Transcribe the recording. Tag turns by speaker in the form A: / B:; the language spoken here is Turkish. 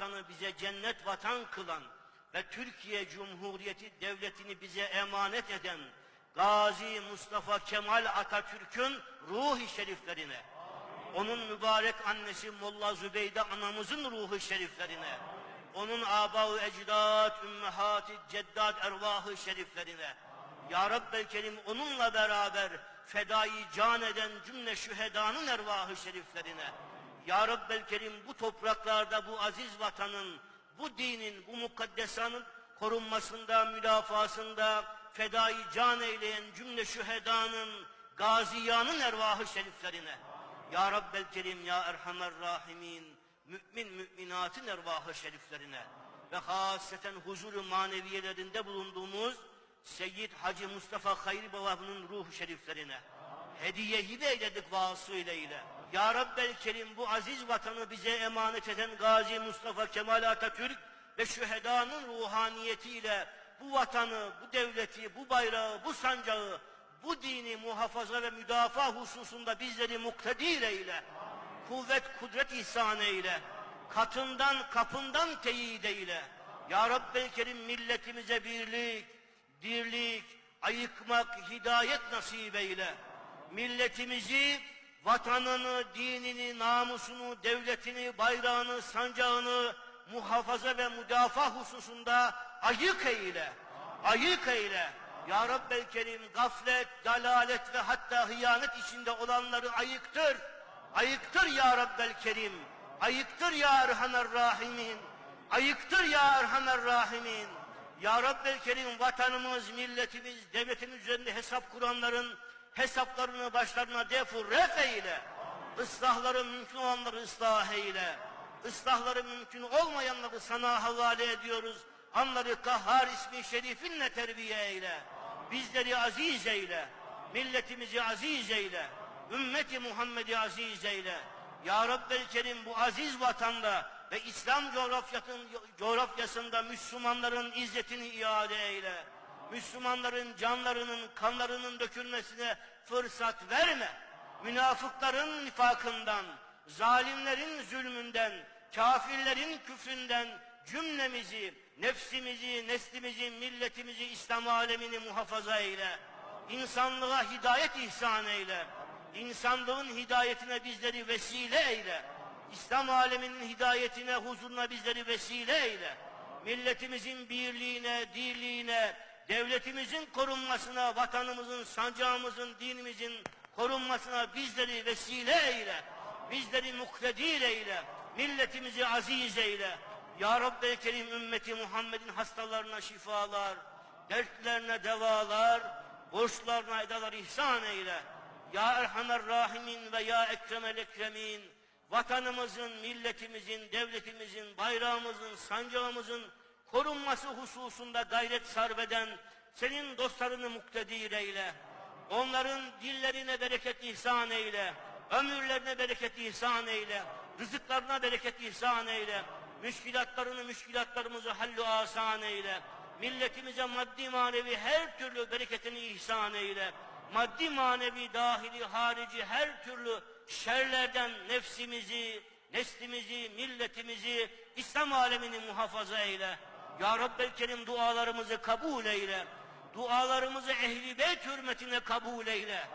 A: vatanı bize cennet vatan kılan ve Türkiye Cumhuriyeti Devleti'ni bize emanet eden Gazi Mustafa Kemal Atatürk'ün ruhi şeriflerine, onun mübarek annesi Molla Zübeyde anamızın ruhu şeriflerine, onun aba-ı ecdad, ümmehat-i ceddat ervahı şeriflerine, Ya Rabbel Kerim onunla beraber fedai can eden cümle şühedanın ervahı şeriflerine, Ya Rabbel Kerim bu topraklarda bu aziz vatanın, bu dinin, bu mukaddesanın korunmasında, müdafasında fedai can eyleyen cümle şühedanın, gaziyanın ervahı şeriflerine, Ya Rabbel Kerim, Ya Erhamer Rahimin, mümin müminatın ervahı şeriflerine ve hasreten huzuru maneviyelerinde bulunduğumuz Seyyid Hacı Mustafa Hayri Baba'nın ruhu şeriflerine hediye hibe eyledik vasıyla ile. Ya Rabbel Kerim bu aziz vatanı bize emanet eden Gazi Mustafa Kemal Atatürk ve şühedanın ruhaniyetiyle bu vatanı, bu devleti, bu bayrağı, bu sancağı, bu dini muhafaza ve müdafaa hususunda bizleri muktedir eyle. Kuvvet, kudret ihsan eyle. Katından, kapından teyit eyle. Ya Rabbel Kerim milletimize birlik, dirlik, ayıkmak, hidayet nasip eyle. Milletimizi, vatanını, dinini, namusunu, devletini, bayrağını, sancağını muhafaza ve müdafaa hususunda ayık eyle. Ayık eyle. Ya Rabbel Kerim gaflet, dalalet ve hatta hıyanet içinde olanları ayıktır. Ayıktır ya Rabbel Kerim. Ayıktır ya Erhamer Rahimin. Ayıktır ya Erhamer Rahimin. Ya Rabbel Kerim vatanımız, milletimiz, devletimiz üzerinde hesap kuranların hesaplarını başlarına defur ref eyle. Islahları mümkün olanları ıslah eyle. Islahları mümkün olmayanları sana havale ediyoruz. Anları kahhar ismi şerifinle terbiye eyle. Bizleri aziz eyle. Milletimizi aziz eyle. Ümmeti Muhammed'i aziz eyle. Ya Rabbel Kerim bu aziz vatanda ve İslam coğrafyasında Müslümanların izzetini iade eyle. Müslümanların canlarının, kanlarının dökülmesine fırsat verme. Münafıkların nifakından, zalimlerin zulmünden, kafirlerin küfründen cümlemizi, nefsimizi, neslimizi, milletimizi, İslam alemini muhafaza eyle. İnsanlığa hidayet ihsan eyle. İnsanlığın hidayetine bizleri vesile eyle. İslam aleminin hidayetine, huzuruna bizleri vesile eyle. Milletimizin birliğine, dirliğine, devletimizin korunmasına, vatanımızın, sancağımızın, dinimizin korunmasına bizleri vesile eyle. Bizleri muktedir eyle. Milletimizi aziz eyle. Ya Rabbi Kerim ümmeti Muhammed'in hastalarına şifalar, dertlerine devalar, borçlarına edalar ihsan eyle. Ya Erhamer Rahimin ve Ya Ekremel Ekremin, vatanımızın, milletimizin, devletimizin, bayrağımızın, sancağımızın korunması hususunda gayret sarfeden senin dostlarını muktedir eyle. Onların dillerine bereket ihsan eyle. Ömürlerine bereket ihsan eyle. Rızıklarına bereket ihsan eyle. Müşkilatlarını, müşkilatlarımızı hallu asan eyle. Milletimize maddi manevi her türlü bereketini ihsan eyle. Maddi manevi dahili harici her türlü şerlerden nefsimizi, neslimizi, milletimizi, İslam alemini muhafaza eyle. Ya Rabbel Kerim dualarımızı kabul eyle. Dualarımızı ehli beyt hürmetine kabul eyle.